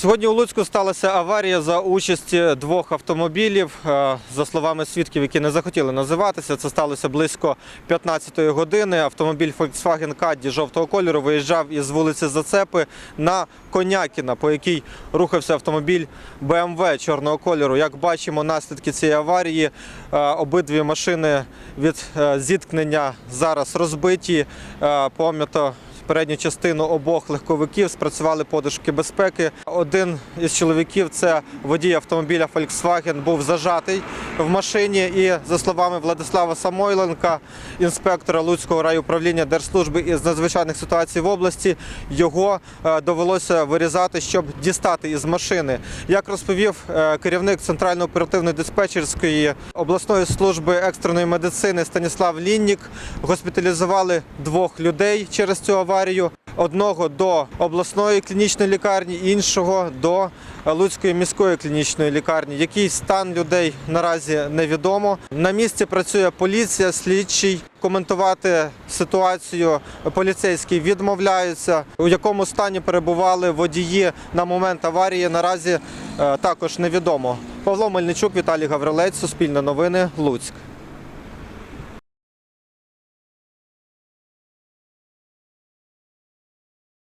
Сьогодні у Луцьку сталася аварія за участі двох автомобілів. Е, За словами свідків, які не захотіли називатися, це сталося близько 15-ї години. Автомобіль Volkswagen Caddy жовтого кольору виїжджав із вулиці Зацепи на Конякіна, по якій рухався автомобіль BMW чорного кольору. Як бачимо, наслідки цієї аварії е, обидві машини від е, зіткнення зараз розбиті. Пом'ято передню частину обох легковиків спрацювали подушки безпеки. Один із чоловіків, це водій автомобіля Volkswagen, був зажатий в машині. І за словами Владислава Самойленка, інспектора Луцького райуправління Держслужби із надзвичайних ситуацій в області, його е, довелося вирізати, щоб дістати із машини. Як розповів е, керівник центральної оперативної диспетчерської обласної служби екстреної медицини Станіслав Ліннік, госпіталізували двох людей через цю аварію. Одного до обласної клінічної лікарні, іншого до Луцької міської клінічної лікарні. Який стан людей наразі невідомо. На місці працює поліція, слідчий. Коментувати ситуацію поліцейські відмовляються. У якому стані перебували водії на момент аварії, наразі е, також невідомо. Павло Мельничук, Віталій Гаврилець, Суспільне новини, Луцьк.